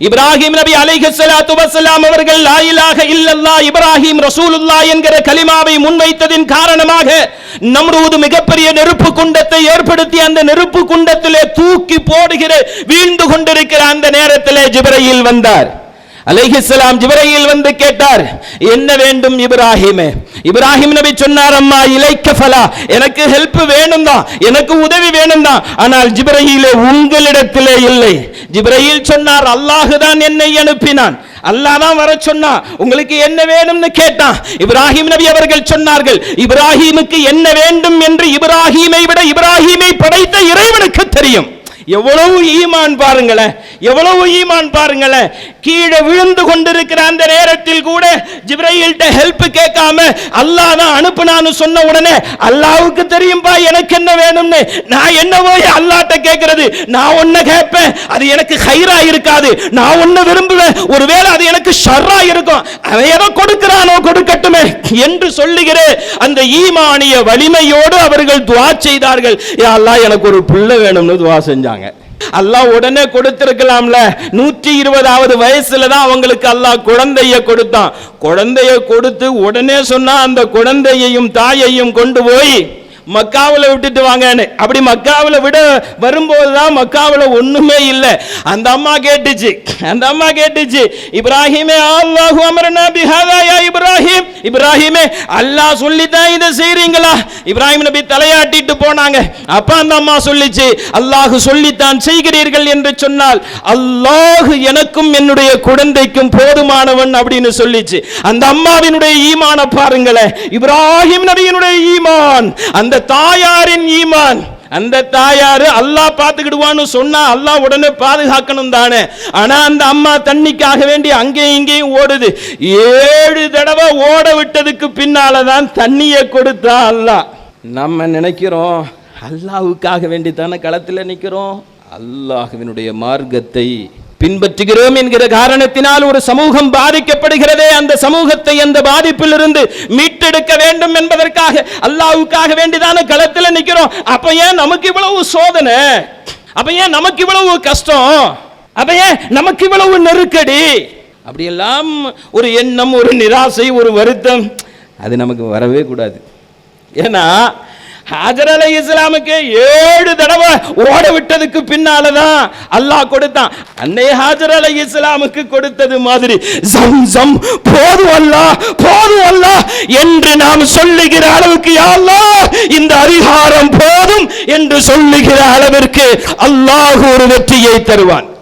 இப்ராஹிம் நபி அலைஹிஸ்ஸலாத்து வஸலாம் அவர்கள் லா இலாஹ இல்லல்லாஹ் இப்ராஹிம் ரசூலுல்லாஹ் என்கிற கலிமாவை முன்வைத்ததின் காரணமாக நம்ரூது மிகப்பெரிய நெருப்பு குண்டத்தை ஏற்படுத்தி அந்த நெருப்பு குண்டத்திலே தூக்கி போடுகிற வீழ்ந்து கொண்டிருக்கிற அந்த நேரத்திலே ஜிப்ரையில் வந்தார் அலைஹிஸ்லாம் ஜிப்ரையில் வந்து கேட்டார் என்ன வேண்டும் இப்ராஹிமே இப்ராஹிம் நபி சொன்னார் அம்மா இலைக்க ஃபலா எனக்கு ஹெல்ப் வேணும் தான் எனக்கு உதவி வேணும் தான் ஆனால் ஜிப்ரீலே உங்களிடத்திலே இல்லை ஜிப்ரையில் சொன்னார் அல்லாஹு தான் என்னை அனுப்பினான். அல்லாஹ் தான் வர சொன்னா உங்களுக்கு என்ன வேணும்னு கேட்டான் இப்ராஹிம் நபி அவர்கள் சொன்னார்கள் இப்ராஹிமுக்கு என்ன வேண்டும் என்று இப்ராஹீமை விட இப்ராஹீமை படைத்த இறைவனுக்கு தெரியும். எவ்வளவு ஈமான் பாருங்களேன் எவ்வளவு ஈமான் பாருங்களேன் கீழே விழுந்து கொண்டிருக்கிற அந்த நேரத்தில் கூட ஜிப்ரையில்ட்ட ஹெல்ப் கேட்காம அல்லாஹ் தான் அனுப்புனான்னு சொன்ன உடனே அல்லாவுக்கு தெரியும்பா எனக்கு என்ன வேணும்னு? நான் என்ன போய் அல்லாட்ட கேட்கறது. நான் ஒன்ன கேட்பேன் அது எனக்கு ஹைரா இருக்காது. நான் ஒன்ன விரும்புவேன் ஒருவேளை அது எனக்கு ஷர்ரா இருக்கும். அவன் ஏதோ கொடுக்கிறானோ கொடுக்கட்டுமே என்று சொல்லுகிற அந்த ஈமானிய வலிமையோடு அவர்கள் துவா செய்தார்கள். யா அல்லாஹ் எனக்கு ஒரு பிள்ளை வேணும்னு துவா செஞ்சாங்க. அல்லாஹ் உடனே கொடுத்திருக்கலாம்ல. நூற்றி இருபதாவது வயசுல தான் அவங்களுக்கு அல்லாஹ் குழந்தைய கொடுத்தான். குழந்தைய கொடுத்து உடனே சொன்னா அந்த குழந்தையையும் தாயையும் கொண்டு போய் மக்காவில் விட்டுட்டு வாங்கன்னு. அப்படி மக்காவில் விட வரும்போது தான் மக்காவில் ஒன்றுமே இல்லை. அந்த அம்மா கேட்டுச்சு. அந்த அம்மா கேட்டுச்சு. இப்ராஹிமே அல்லாஹு அமரனா பிஹாதாயா இப்ராஹிம். இப்ராஹிமே அல்லாஹ் சொல்லி தான் இதை செய்கிறீங்களா இப்ராஹிம் நபி தலையாட்டிட்டு போனாங்க. அப்போ அந்த அம்மா சொல்லிச்சு அல்லாஹு சொல்லித்தான் செய்கிறீர்கள் என்று சொன்னால் அல்லாஹு எனக்கும் என்னுடைய குழந்தைக்கும் போதுமானவன் அப்படின்னு சொல்லிச்சு. அந்த அம்மாவினுடைய ஈமான பாருங்களேன். இப்ராஹிம் நபியினுடைய ஈமான். அந்த தாயாரின் ஈமான். அந்த தாயாரு அல்லாஹ் பார்த்துக்கிடுவான்னு சொன்னா அல்லாஹ் உடனே பாதுகாக்கணும் தானே. ஆனா அந்த அம்மா தண்ணிக்காக வேண்டி அங்கேயும் இங்கேயும் ஓடுது. ஏழு தடவை ஓட விட்டதுக்கு பின்னால தான் தண்ணியை கொடுத்தா அல்லாஹ். நம்ம நினைக்கிறோம் அல்லாஹ்வுக்காக வேண்டி தானே களத்தில் நிற்கிறோம் அல்லாஹுவினுடைய மார்க்கத்தை பின்பற்றுகிறோம் என்கிற காரணத்தினால் ஒரு சமூகம் பாதிக்கப்படுகிறதே. அந்த சமூகத்தை அந்த பாதிப்பிலிருந்து மீட்டெடுக்க வேண்டும் என்பதற்காக அல்லாஹ்வுக்காக வேண்டிதான களத்தில் நிற்கிறோம் அப்ப ஏன் நமக்கு இவ்வளவு சோதனை? அப்ப ஏன் நமக்கு இவ்வளவு கஷ்டம்? அப்ப ஏன் நமக்கு இவ்வளவு நெருக்கடி? அப்படியெல்லாம் ஒரு எண்ணம் ஒரு நிராசை ஒரு வருத்தம் அது நமக்கு வரவே கூடாது. ஏன்னா ஹாஜர் அலை இஸ்லாமுக்கு ஏழு தடவை ஓட விட்டதுக்கு பின்னாலதான் அல்லாஹ் கொடுத்தான். அன்னை ஹாஜர் அலை இஸ்லாமுக்கு கொடுத்தது மாதிரி ஜம் ஜம் போதும் அல்லா போதும் அல்லாஹ் என்று நாம் சொல்லுகிற அளவுக்கு யா இந்த அதிகாரம் போதும் என்று சொல்லுகிற அளவிற்கு அல்லாஹ் ஒரு வெற்றியை தருவான்.